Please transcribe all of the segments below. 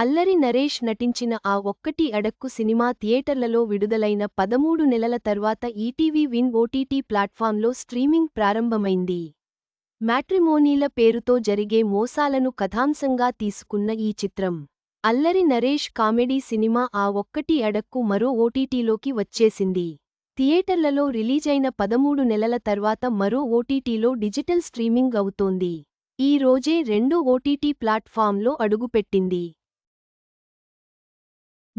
అల్లరి నరేష్ నటించిన ఆ ఒక్కటి అడక్కు సినిమా థియేటర్లలో విడుదలైన పదమూడు నెలల తర్వాత ఈటీవీ విన్ ఓటీటీ ప్లాట్ఫామ్లో స్ట్రీమింగ్ ప్రారంభమైంది. మ్యాట్రిమోనీల పేరుతో జరిగే మోసాలను కథాంశంగా తీసుకున్న ఈ చిత్రం. అల్లరి నరేష్ కామెడీ సినిమా ఆ ఒక్కటి అడక్కు మరో ఓటీటీలోకి వచ్చేసింది. థియేటర్లలో రిలీజైన పదమూడు నెలల తర్వాత మరో ఓటీటీలో డిజిటల్ స్ట్రీమింగ్ అవుతోంది. ఈ రోజే రెండో ఓటీటీ ప్లాట్ఫామ్లో అడుగుపెట్టింది.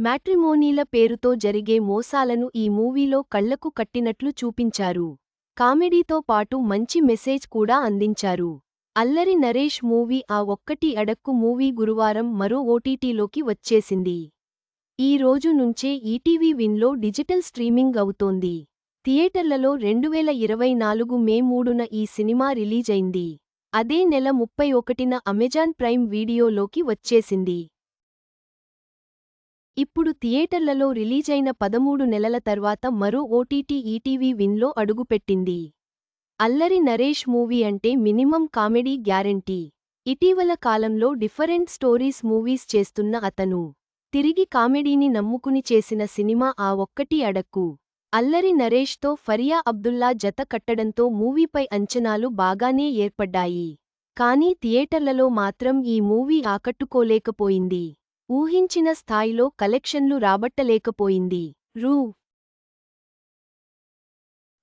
మ్యాట్రిమోనీల పేరుతో జరిగే మోసాలను ఈ మూవీలో కళ్ళకు కట్టినట్లు చూపించారు. కామెడీతో పాటు మంచి మెసేజ్ కూడా అందించారు. అల్లరి నరేష్ మూవీ ఆ ఒక్కటి అడక్కు మూవీ గురువారం మరో ఓటీటీలోకి వచ్చేసింది. ఈ రోజు నుంచే ఈటీవీ విన్లో డిజిటల్ స్ట్రీమింగ్ అవుతోంది. థియేటర్లలో రెండువేల ఇరవై నాలుగు మే మూడున ఈ సినిమా రిలీజైంది. అదే నెల ముప్పై ఒకటిన అమెజాన్ ప్రైమ్ వీడియోలోకి వచ్చేసింది. ఇప్పుడు థియేటర్లలో రిలీజైన పదమూడు నెలల తర్వాత మరో ఓటీటీ ఈటీవీ విన్లో అడుగుపెట్టింది. అల్లరి నరేష్ మూవీ అంటే మినిమం కామెడీ గ్యారెంటీ. ఇటీవల కాలంలో డిఫరెంట్ స్టోరీస్ మూవీస్ చేస్తున్న అతను. తిరిగి కామెడీని నమ్ముకుని చేసిన సినిమా ఆ ఒక్కటి అడక్కు. అల్లరి నరేష్తో ఫరియా అబ్దుల్లా జత కట్టడంతో మూవీపై అంచనాలు బాగానే ఏర్పడ్డాయి. కానీ థియేటర్లలో మాత్రం ఈ మూవీ ఆకట్టుకోలేకపోయింది. ఊహించిన స్థాయిలో కలెక్షన్లు రాబట్టలేకపోయింది. రూ.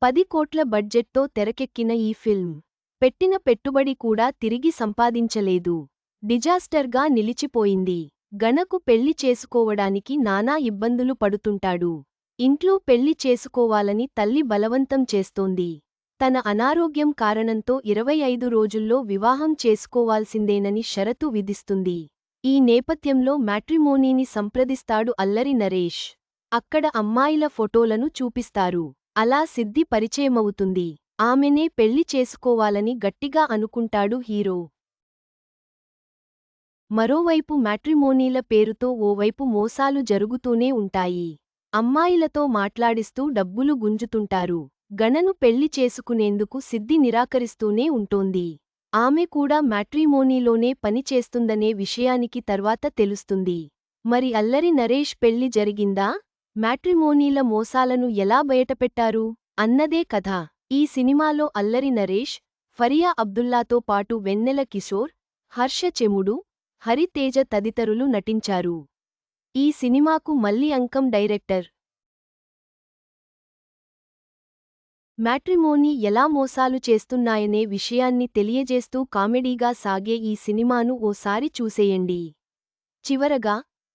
పది కోట్ల బడ్జెట్తో తెరకెక్కిన ఈ ఫిల్మ్ పెట్టిన పెట్టుబడి కూడా తిరిగి సంపాదించలేదు. డిజాస్టర్గా నిలిచిపోయింది. గణకు పెళ్ళి చేసుకోవడానికి నానా ఇబ్బందులు పడుతుంటాడు. ఇంట్లో పెళ్ళి చేసుకోవాలని తల్లి బలవంతం చేస్తోంది. తన అనారోగ్యం కారణంతో ఇరవై ఐదు రోజుల్లో వివాహం చేసుకోవాల్సిందేనని షరతు విధిస్తుంది. ఈ నేపథ్యంలో మ్యాట్రిమోనీని సంప్రదిస్తాడు అల్లరి నరేష్. అక్కడ అమ్మాయిల ఫోటోలను చూపిస్తారు. అలా సిద్ధి పరిచయమవుతుంది. ఆమెనే పెళ్ళి చేసుకోవాలని గట్టిగా అనుకుంటాడు హీరో. మరోవైపు మ్యాట్రిమోనీల పేరుతో ఓవైపు మోసాలు జరుగుతూనే ఉంటాయి. అమ్మాయిలతో మాట్లాడిస్తూ డబ్బులు గుంజుతుంటారు. గణను పెళ్ళి చేసుకునేందుకు సిద్ధి నిరాకరిస్తూనే ఉంటోంది. ఆమె కూడా మ్యాట్రిమోనీలోనే పని చేస్తుందనే విషయానికి తర్వాత తెలుస్తుంది. మరి అల్లరి నరేష్ పెళ్ళి జరిగిందా? మ్యాట్రిమోనీల మోసాలను ఎలా బయటపెట్టారు? అన్నదే కథ. ఈ సినిమాలో అల్లరి నరేష్ ఫరియా అబ్దుల్లాతో పాటు వెన్నెల కిషోర్ హర్ష చెముడు హరితేజ తదితరులు నటించారు. ఈ సినిమాకు మల్లి అంకం డైరెక్టర్ మ్యాట్రిమోనీ ఎలా మోసాలు చేస్తున్నాయనే విషయాన్ని తెలియజేస్తూ కామెడీగా సాగే ఈ సినిమాను ఓసారి చూసేయండి. చివరగా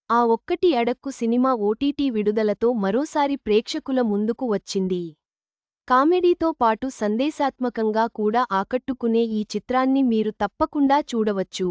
ఆ ఒక్కటి అడక్కు సినిమా ఓటీటీ విడుదలతో మరోసారి ప్రేక్షకుల ముందుకు వచ్చింది. కామెడీతో పాటు సందేశాత్మకంగా కూడా ఆకట్టుకునే ఈ చిత్రాన్ని మీరు తప్పకుండా చూడవచ్చు.